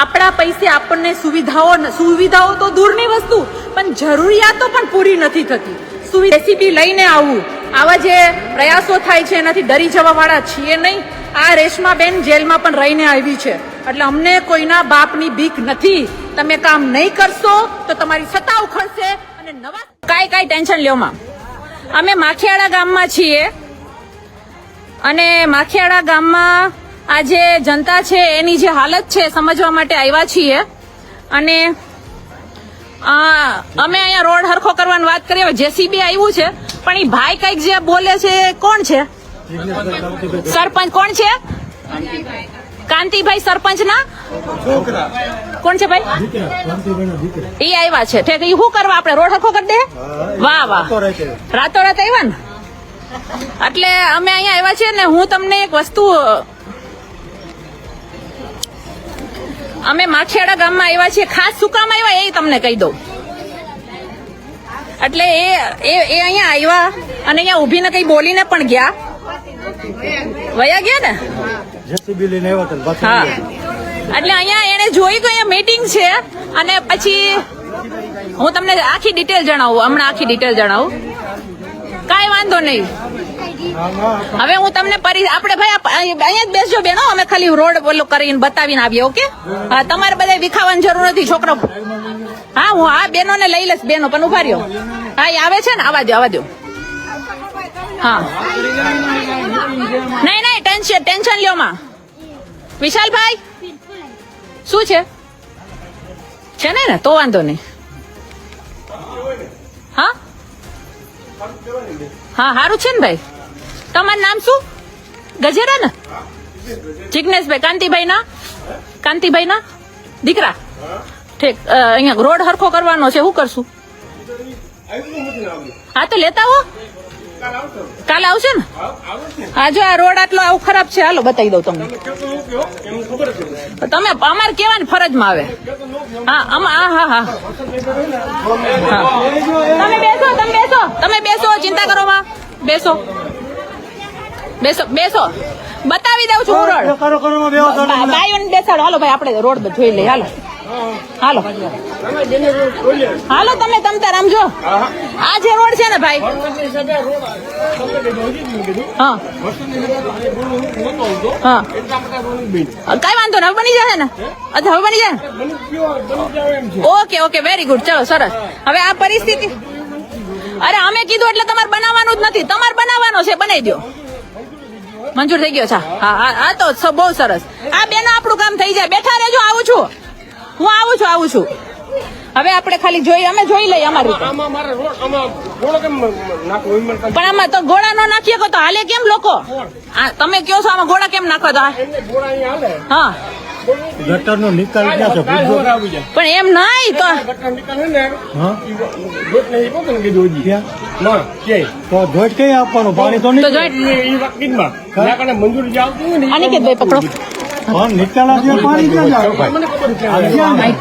આપણા પૈસે આપણને સુવિધાઓ સુવિધાઓ તો દૂરની વસ્તુ, પણ જરૂરિયાતો પણ પૂરી નથી થતી. રેસીપી લઈને આવવું આવા જે પ્રયાસો થાય છે, એનાથી ડરી જવા વાળા છીએ નહીં. આ રેશમાબેન જેલમાં પણ રહીને આવી છે. એટલે અમને કોઈના બાપની બીક નથી. તમે કામ નહીં કરશો, તો તમારી સત્તા ઉખડશે અને નવા કાંઈ કાંઈ ટેન્શન લ્યો અમે માખિયાળા ગામમાં છીએ. અને માખિયાળા ગામમાં આ જે જનતા છે એની જે હાલત છે સમજવા માટે આવ્યા છીએ. અને અમે અહીંયા રોડ હરખો કરવાની વાત કરીએ હવે જેસીબી આવ્યું છે પણ એ ભાઈ કંઈક જે બોલે છે કોણ છે? સરપંચ કોણ છે? કાંતિભાઈ સરપંચ ના કોણ છે ભાઈ? એ આવ્યા છે. ઠીક એ શું કરવા આપણે રોડ હરખો કરી દે? વાહ વાહ. રાતોરાત આવ્યા ને? એટલે અમે અહીંયા આવ્યા છીએ ને હું તમને એક વસ્તુ અમે માખિયાળા ગામમાં આવ્યા છીએ. ખાસ શું કામ આવ્યા એ તમને કહી દઉં. એટલે એ એ અહીંયા આવ્યા અને અહીંયા ઊભીને કઈ બોલીને પણ ગયા. વયા ગયા ને? હા. એટલે અહીંયા એને જોઈ કે અહીંયા મીટિંગ છે અને પછી હું તમને આખી ડિટેલ જણાવું, હમણાં આખી ડિટેલ જણાવું. કાંઈ વાંધો નહીં. હવે હું તમને પરી આપણે ભાઈ અહીંયા જ બેસજો બેનો અમે ખાલી રોડ ઓલું કરીને બતાવીને આવીએ, ઓકે? હા, તમારે બધા વિખાવાની જરૂર નથી, છોકરો. હા, હું આ બેનો ને લઈ લઈશ, બેનો, પણ ઊભા રહ્યો. હા, એ આવે છે ને? આવા દો આવા દો. હા. નહીં નહીં, ટેન્શન ટેન્શન લ્યો માં. વિશાલભાઈ, શું છે? છે ને ને? તો વાંધો નહીં. હા? હા સારું છે ને ભાઈ? તમારું નામ શું? ગજેરા ને? જિગ્નેશભાઈ કાંતિભાઈ ના કાંતિભાઈ ના દીકરા? ઠીક અહીંયા રોડ હરખો કરવાનો છે, શું કરશું? હા, તો લેતા હો. કાલે આવશે ને? હા, જો આ રોડ આટલો આવું ખરાબ છે, હાલો બતાવી દઉં તમને. તમે અમારે કેવાની ફરજમાં આવે. હા હા હા હા. તમે બેસો તમે બેસો તમે બેસો, ચિંતા કરો માં બેસો. બેસો બેસો. બતાવી દઉં છું રોડ બાઈઓને બેસાડો. હાલો ભાઈ આપણે રોડ જોઈ લઈએ. હાલો. હાલો. હાલો તમે તમ રમજો આ જે રોડ છે ને ભાઈ. કઈ વાંધો ને હવે બની જશે ને? અચ્છા હવે બની જાય ઓકે ઓકે વેરી ગુડ ચલો સરસ. હવે આ પરિસ્થિતિ અરે અમે કીધું એટલે તમારે બનાવવાનું જ નથી. તમારે બનાવવાનો છે બનાવી દો મંજૂર થઈ ગયો છે હા હા હા તો બહુ સરસ. આ બેનો આપણું કામ થઈ જાય. બેઠા રહેજો આવું છું. હું આવું છું આવું છું. હવે આપણે ખાલી જોઈ અમે જોઈ લઈએ અમારી પણ આમાં તો ગોળા નો નાખીએ તો હાલે કેમ લોકો? આ તમે કયો છો આમાં ગોળા કેમ નાખવા તો હા? ગટર ગટરનો નિકાલ પણ એમ નહીં તો ને કે તો જોઈટ કઈ આપવાનું પાણી તો નહીં મંજૂરી જે આવતી હોય ને ભાઈ પકડો નિકાલ પાણી ક્યાં જાય?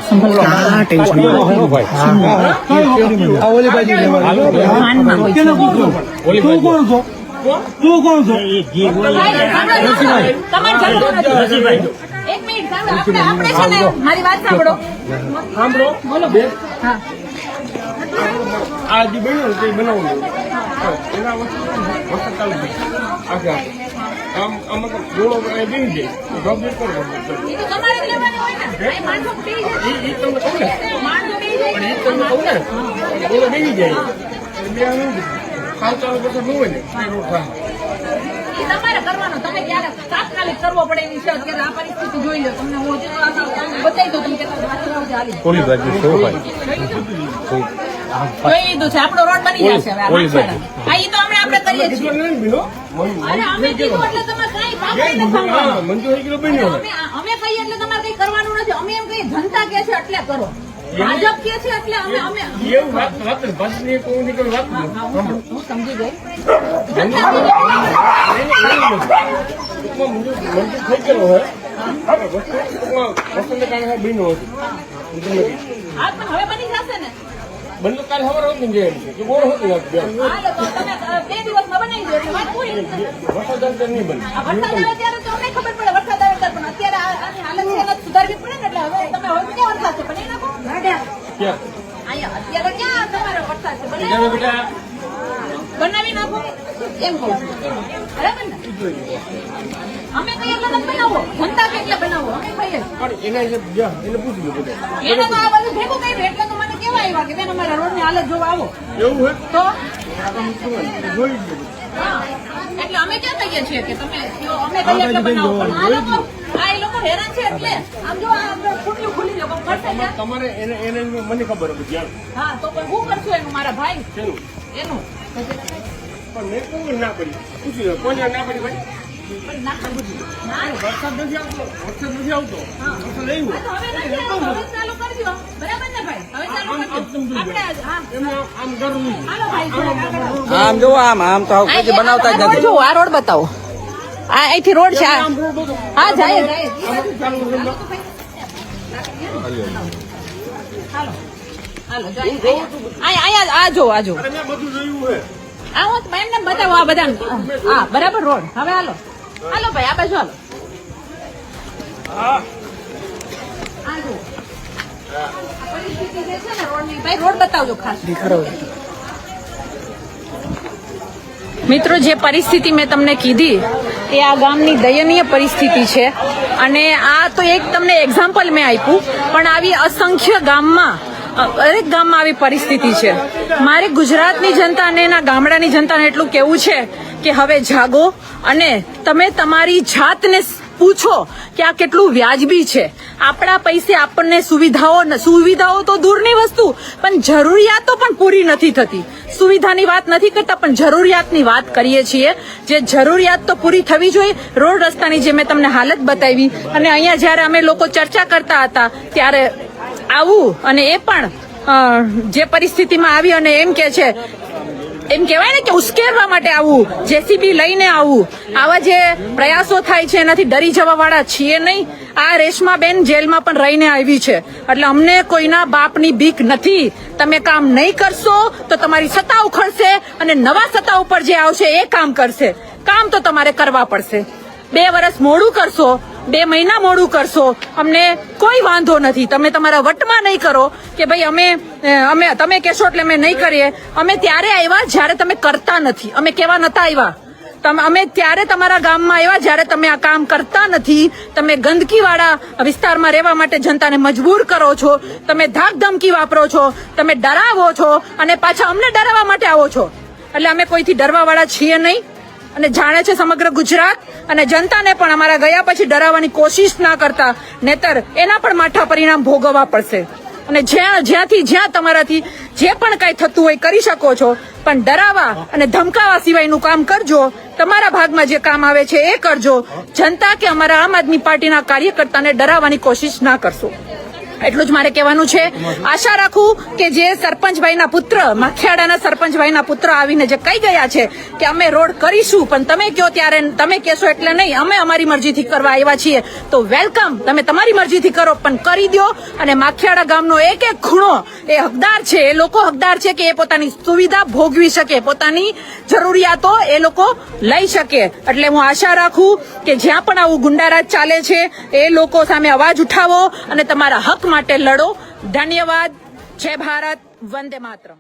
તું કોણ છો તું કોણ છો તમારે જરૂર નથી. એક મિનિટ આપણે આપણે છે ને મારી વાત સાંભળો સાંભળો બોલો હા આ જે બન્યું ને તે બનાવવું એના વસ્તુ વસ્તુ ચાલુ આખા આમ આમાં ગોળો બેસી જાય. એ જાય. એ તમને કહું ને. માણસો પી જાય. પણ એ તમને કહું ને. ગોળો બેસી જાય. બે આનું ચાલુ કરતા ન હોય ને તે રોડ થાય તમારે કરવાનો. તમે ક્યારે તાત્કાલિક કરવો પડે એની છે અત્યારે આ પરિસ્થિતિ જોઈ લો. તમને હું હજી તો આ બતાવી દઉં તમે કેટલા. ઓલી બાજુ જોઈ લીધું છે આપણો રોડ બની જશે હવે આ ઈ તો હમણાં આપણે કરીએ છીએ. બીજો નહીં બીનો અરે અમે કીધું એટલે તમારે કાંઈ પાકઈ નથી હા, થવાનું. મંજૂર એક કિલો બન્યો અમે અમે કહીએ એટલે તમારે કઈ કરવાનું નથી. અમે એમ કહીએ જનતા કે છે એટલે કરો. ભાજપ કે છે એટલે અમે અમે એવું વાત વાત ભાષની એક હું વાત હું સમજી ગઈ. મંજૂર થઈ ગયેલો હોય. વસ્તુને કારણે બન્યો હતો. હા પણ હવે બની જશે ને. બંને કાલ ખબર હોત કે બોર હોત બે. હા તો તમે અ, બે દિવસમાં બનાવી દો એટલે વાત પૂરી વરસાદ અંતર નહીં બને. વરસાદ આવે ત્યારે તો અમને ખબર પડે વરસાદ આવે ત્યારે પણ અત્યારે આની હાલત છે એને સુધારવી પડે ને એટલે હવે તમે હવે ક્યાં વરસાદ છે? બનાવી નાખો. અત્યારે ક્યાં તમારો વરસાદ છે? બનાવી નાખો. બેટા. બનાવી નાખો. એમ કહું. બરાબર ને? અમે કઈ એટલે બનાવો. જનતા કે એટલે બનાવો? અમે કહીએ. પણ એના જે એને પૂછી લો એને તો આ બધું ભેગું કર્યું એટલે તો મને કેવા આવ્યા કે બેન અમારા રોડની હાલત જોવા આવો. એવું હોય તો. એટલે અમે ક્યાં કહીએ છીએ કે તમે? અમે કહીએ એટલે બનાવો. આ લોકો આ એ લોકો હેરાન છે એટલે. આમ જો આ ખુલ્લું ખુલ્લી લો પણ તમારે એને એને મને ખબર હતી હા તો પણ હું કરશું એનું મારા ભાઈ? એનું? પણ મેં કોઈ ના કરી. પૂછી કોને ના કરી ભાઈ? ના. વરસાદ નથી આવતો. વરસાદ નથી આવતો. વરસાદ દો. બરાબર ને ભાઈ? હવે આમ- જો આમ આમ તો કઈ બનાવતા જ નથી. જુઓ, આ રોડ બતાવો. આ અહીંથી રોડ છે આમ હા જાય. જાય આમ ચાલુ છે? હાલો હાલો. અહીંયા અહીંયા. આ જો આ જો અરે મેં બધું જોયું હે આ હું તો આ બધા હા બરાબર રોડ. હવે હાલો. હાલો ભાઈ આ બાજુ હાલો. જો મિત્રો, જે પરિસ્થિતિ મેં તમને કીધી, એ આ ગામની દયનીય પરિસ્થિતિ છે. અને આ તો એક તમને એક્ઝામ્પલ મેં આપ્યું, પણ આવી અસંખ્ય ગામમાં દરેક ગામમાં આવી પરિસ્થિતિ છે. મારે ગુજરાતની જનતા અને એના ગામડાની જનતાને એટલું કેવું છે કે હવે જાગો અને તમે તમારી જાતને પૂછો કે આ કેટલું વ્યાજબી છે. આપણા પૈસે આપણને સુવિધાઓ સુવિધાઓ તો દૂરની વસ્તુ, પણ જરૂરિયાતો પણ પૂરી નથી થતી. સુવિધાની વાત નથી કરતા, પણ જરૂરિયાતની વાત કરીએ છીએ. જે જરૂરિયાત તો પૂરી થવી જોઈએ, રોડ રસ્તાની જે મેં તમને હાલત બતાવી, અને અહીંયા જ્યારે અમે લોકો ચર્ચા કરતા હતા, ત્યારે આવું અને એ પણ જે પરિસ્થિતિમાં આવી અને એમ કે છે એમ કહેવાય ને કે ઉશ્કેરવા માટે આવું, જેસીબી લઈને આવું. આવા જે પ્રયાસો થાય છે, એનાથી ડરી જવા વાળા છીએ નહીં. આ રેશમાબેન જેલમાં પણ રહીને આવી છે. એટલે અમને કોઈના બાપની બીક નથી. તમે કામ નહીં કરશો તો તમારી સત્તા ઉખડશે અને નવા સત્તા ઉપર જે આવશે એ કામ કરશે. કામ તો તમારે કરવા પડશે. બે વર્ષ મોડું કરશો, બે મહિના મોડું કરશો, અમને કોઈ વાંધો નથી. તમે તમારા વટમાં નહીં કરો કે ભાઈ અમે અમે, તમે કહેશો એટલે અમે નહીં કરીએ. અમે ત્યારે આવ્યા જ્યારે તમે કરતા નથી. અમે કેવા નતા આવ્યા? તમે, અમે ત્યારે તમારા ગામમાં આવ્યા જ્યારે તમે આ કામ કરતા નથી. તમે ગંદકીવાળા વિસ્તારમાં રહેવા માટે જનતાને મજબૂર કરો છો. તમે ધાક ધમકી વાપરો છો. તમે ડરાવો છો અને પાછા અમને ડરાવવા માટે આવો છો. એટલે અમે કોઈથી ડરવાવાળા છીએ નહીં. અને જાણે છે સમગ્ર ગુજરાત અને જનતાને પણ અમારા ગયા પછી ડરાવવાની કોશિશ ના કરતા. નેતર, એના પણ માઠા પરિણામ ભોગવવા પડશે. અને જ્યાં, જ્યાંથી જ્યાં તમારાથી જે પણ કાંઈ થતું હોય કરી શકો છો, પણ ડરાવા અને ધમકાવા સિવાયનું કામ કરજો. તમારા ભાગમાં જે કામ આવે છે એ કરજો. જનતા કે અમારા આમ આદમી પાર્ટીના કાર્યકર્તાને ડરાવવાની કોશિશ ના કરશો. એટલું જ મારે કહેવાનું છે. આશા રાખું કે જે સરપંચભાઈના પુત્ર માખિયાડાના સરપંચભાઈના પુત્ર આવીને જે કહી ગયા છે કે અમે રોડ કરીશું, પણ તમે કયો ત્યારે, તમે કહેશો એટલે નહીં, અમે અમારી મરજીથી કરવા આવ્યા છીએ. તો વેલકમ, તમે તમારી મરજીથી કરો, પણ કરી દો અને માખિયાડા ગામનો એક એક ખૂણો એ હકદાર છે, એ લોકો હકદાર છે કે એ પોતાની સુવિધા ભોગવી શકે, પોતાની જરૂરિયાતો એ લોકો લઈ શકે. એટલે હું આશા રાખું કે જ્યાં પણ આવું ગુંડારાજ ચાલે છે, એ લોકો સામે અવાજ ઉઠાવો અને તમારા હક માટે લડો. ધન્યવાદ. જય ભારત. વંદે માતરમ.